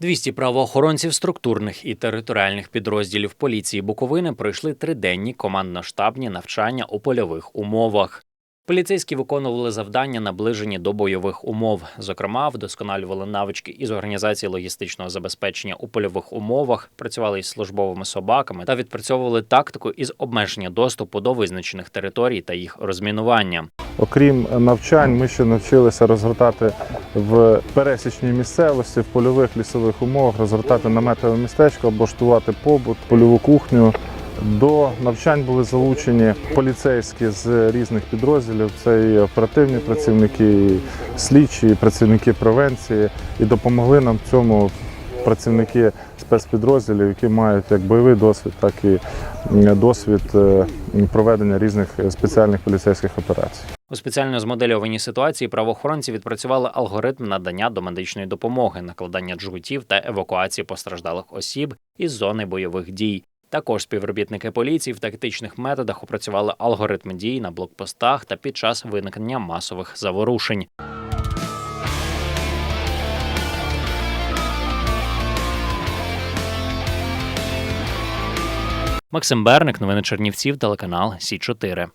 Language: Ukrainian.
200 правоохоронців структурних і територіальних підрозділів поліції Буковини пройшли триденні командно-штабні навчання у польових умовах. Поліцейські виконували завдання, наближені до бойових умов. Зокрема, вдосконалювали навички із організації логістичного забезпечення у польових умовах, працювали із службовими собаками та відпрацьовували тактику із обмеження доступу до визначених територій та їх розмінування. Окрім навчань, ми ще навчилися розгортати в пересічній місцевості, в польових лісових умовах, розгортати наметове містечко, облаштувати побут, польову кухню. До навчань були залучені поліцейські з різних підрозділів. Це і оперативні працівники, і слідчі, і працівники превенції, і допомогли нам в цьому працівники спецпідрозділів, які мають як бойовий досвід, так і досвід е, проведення різних спеціальних поліцейських операцій. У спеціально змодельованій ситуації правоохоронці відпрацювали алгоритм надання домедичної допомоги, накладання джгутів та евакуації постраждалих осіб із зони бойових дій. Також співробітники поліції в тактичних методах опрацювали алгоритм дій на блокпостах та під час виникнення масових заворушень. Максим Берник, новини Чернівців, телеканал Сі 4